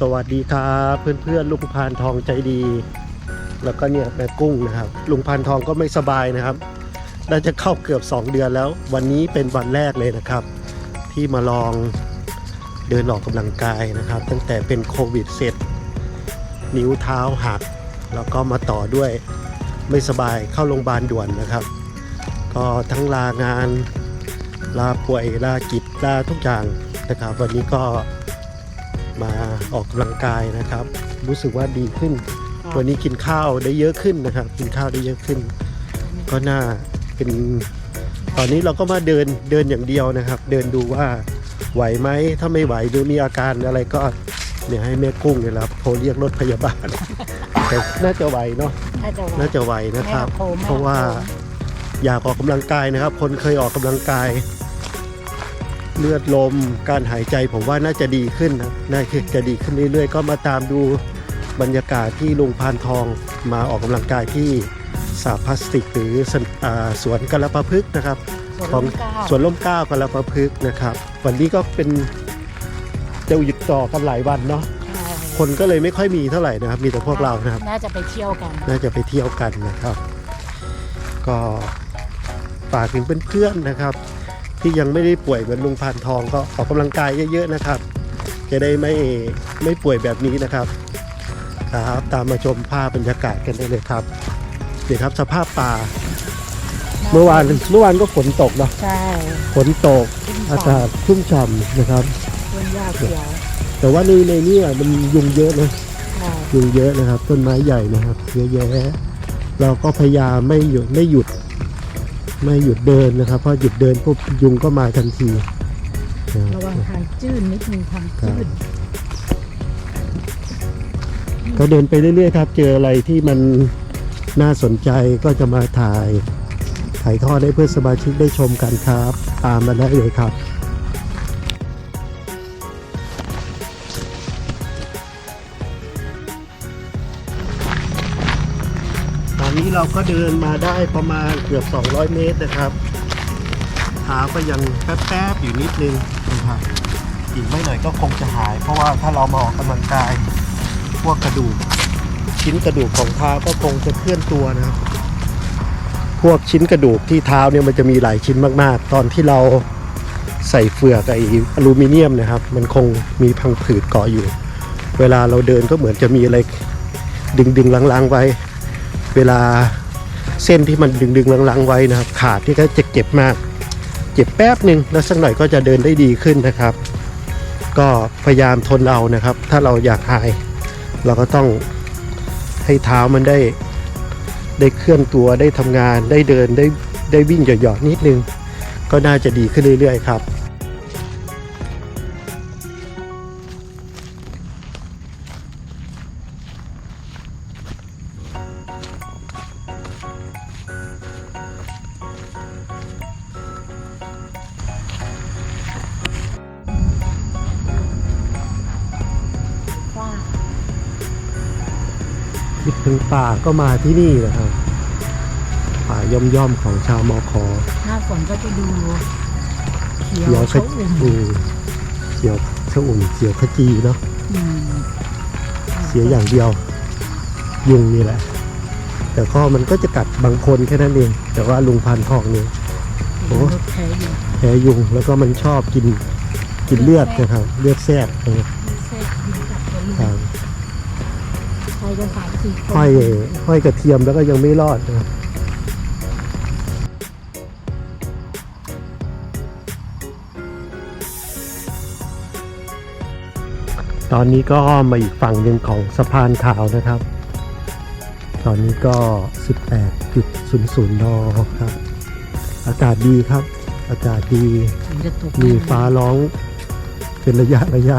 สวัสดีครับเพื่อนๆลุงพานทองใจดี แล้วก็เนี่ยแม่กุ้งนะครับ ลุงพานทองก็ไม่สบายนะครับน่าจะเข้าเกือบ 2 เดือนแล้ว วันนี้เป็นวันแรกเลยนะครับ ที่มาลองเดินออกกำลังกายนะครับ ตั้งแต่เป็นโควิดเสร็จ นิ้วเท้าหัก แล้วก็มาต่อด้วยไม่สบายเข้าโรงพยาบาลด่วนนะครับ ก็ทั้งลางานลาป่วยลากิจลาทุกอย่างนะครับ วันนี้ก็ มาออกกำลังกายนะครับ รู้สึกว่าดีขึ้น วันนี้กินข้าวได้เยอะขึ้นนะครับ กินข้าวได้เยอะขึ้น ก็น่าเป็น ตอนนี้เราก็มาเดินเดินอย่างเดียวนะครับ เดินดูว่าไหวไหมถ้าไม่ไหวหรือมีอาการอะไรก็เนี่ยให้แม่กุ้งเนี่ยครับโทรเรียกรถพยาบาลแต่น่าจะไหวเนาะน่าจะไหวน่าจะไหวนะครับไม่เอาโคม่เพราะว่าโคมอยากออกกำลังกายนะครับ คนเคยออกกำลังกาย เลือดลม การหายใจผมว่าน่าจะดีขึ้นนะน่าจะดีขึ้นเรื่อยๆ ก็มาตามดูบรรยากาศที่ลุงพานทองมาออกกำลังกายที่สาพลาสติกหรือสนอ่าสวนกระปะพึกษ์นะครับส่วนขลองมเกล้าสวนล่มเกล้ากระปะพึกษ์นะครับ วันนี้ก็เป็นจะหยุดต่อกันหลายวันเนาะใช่คนก็เลยไม่ค่อยมีเท่าไหร่นะครับ มีแต่พวกเรานะครับ น่าจะไปเที่ยวกัน น่าจะไปเที่ยวกันนะครับ ก็ฝากถึงเพื่อนๆนะครับ ที่ยังไม่ได้ป่วยเหมือนลุงพานทองก็ออกกำลังกายเยอะๆนะครับ จะได้ไม่ไม่ป่วยแบบนี้นะครับครับตามมาชมภาพบรรยากาศกันได้เลยครับเดี๋ยวครับสภาพป่า เมื่อวานเมื่อวานก็ฝนตกเนาะใช่ฝนตกอากาศชุ่มฉ่ำนะครับต้นหญ้าเขียวแต่ว่าในในนี้อะมันยุงเยอะนะใช่ยุงเยอะนะครับ ต้นไม้ใหญ่นะครับเยอะแยะเราก็พยายามไม่หยุดไม่หยุด ไม่หยุดเดินนะครับเพราะหยุดเดินปุ๊บยุงก็มาทันทีนะครับระวังทางจืดนิดนึงทางจืดก็เดินไปเรื่อยๆครับ เจออะไรที่มันน่าสนใจก็จะมาถ่าย ถ่ายทอดให้เพื่อนสมาชิกได้ชมกันครับ ตามมาได้เลยครับ นนี้เราก็เดินมาได้ประมาณเกือบ 200 เมตรนะครับเท้าก็ยังแป๊บๆอยู่นิดนึงนะครับอีกไม่หน่อยก็คงจะหาย เพราะว่าถ้าเรามาออกกำลังกาย พวกกระดูก ชิ้นกระดูกของเท้าก็คงจะเคลื่อนตัวนะพวกชิ้นกระดูกที่เท้าเนี่ยมันจะมีหลายชิ้นมากๆ ตอนที่เราใส่เฟือกไออลูมิเนียมนะครับ มันคงมีพังผืดเกาะอยู่ เวลาเราเดินก็เหมือนจะมีอะไรดึงๆลังๆไว้ เวลาเส้นที่มันดึงดึงๆลังๆไว้นะครับ ขาดที่ก็จะเจ็บมาก เจ็บแป๊บหนึ่งแล้วสักหน่อยก็จะเดินได้ดีขึ้นนะครับ ก็พยายามทนเอานะครับ ถ้าเราอยากหาย เราก็ต้องให้เท้ามันได้ได้เคลื่อนตัวได้ทำงานได้เดินได้ได้วิ่งหยอดๆนิดนึง ก็น่าจะดีขึ้นเรื่อยๆครับ คิดถึงป่าก็มาที่นี่นะครับ ป่าย่อมย่อมๆของชาวมอคอหน้าฝนก็จะดูเขียวเขียวขชะอุ่มอืมเขียวชะอุ่มเขียวขจีเนาะอืมเสียอย่างเดียว ยุงนี่แหละ แต่ก็มันก็จะกัดบางคนแค่นั้นเอง แต่ว่าลุงพันทองเนี่ยโอ้รถแท้อยู่แพ้ยุงแล้วก็มันชอบกินกินเลือดนะครับ เลือดแทรกนะมีเศ กันสามสี่คนห้อยห้อยกระเทียมแล้วก็ยังไม่รอดนะครับตอนนี้ก็มาอีกฝั่งหนึ่งของสะพานขาวนะครับ ตอนนี้ก็ 18.00นครับ อากาศดีครับ อากาศดีฝนจะตกมีฟ้าร้องเป็นระยะระยะ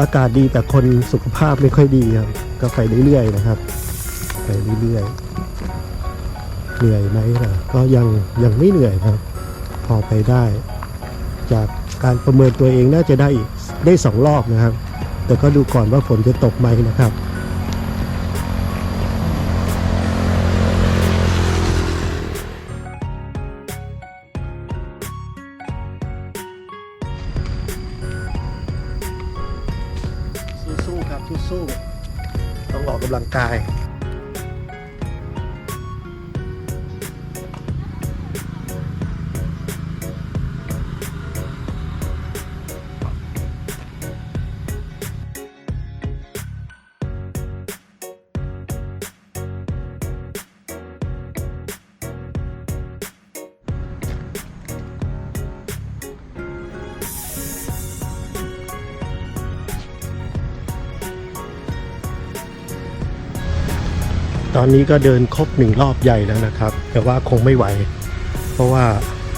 อากาศดีแต่คนสุขภาพไม่ค่อยดีครับก็ไปเรื่อยๆนะครับไปเรื่อยๆเหนื่อยไหมล่ะก็ยังยังไม่เหนื่อยครับ พอไปได้ จากการประเมินตัวเองน่าจะได้ได้สองรอบนะครับ แต่ก็ดูก่อนว่าฝนจะตกไหมนะครับ สู้ๆต้องออกกำลังกาย อนนี้ก็เดินครบหนึ่งรอบใหญ่แล้วนะครับ แต่ว่าคงไม่ไหว เพราะว่า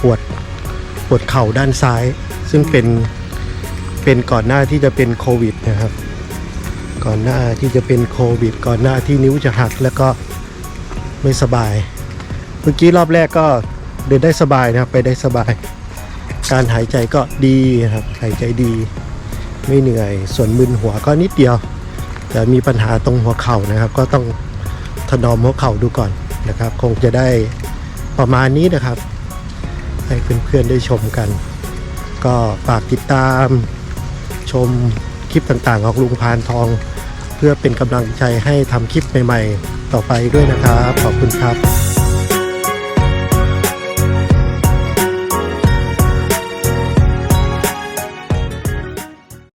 ปวดปวดเข่าด้านซ้าย ซึ่งเป็นเป็นก่อนหน้าที่จะเป็นโควิดนะครับ ก่อนหน้าที่จะเป็นโควิด ก่อนหน้าที่นิ้วจะหักแล้วก็ไม่สบาย เมื่อกี้รอบแรกก็เดินได้สบายนะครับ ไปได้สบาย การหายใจก็ดีครับหายใจดี ไม่เหนื่อย ส่วนมึนหัวก็นิดเดียว แต่มีปัญหาตรงหัวเข่านะครับ ก็ต้อง ถนอมหัวเข่าดูก่อนนะครับ คงจะได้ประมาณนี้นะครับ ให้เพื่อนๆได้ชมกัน ก็ฝากติดตามชมคลิปต่างๆ ของลุงพานทอง เพื่อเป็นกำลังใจให้ทำคลิปใหม่ๆ ต่อไปด้วยนะครับ ขอบคุณครับ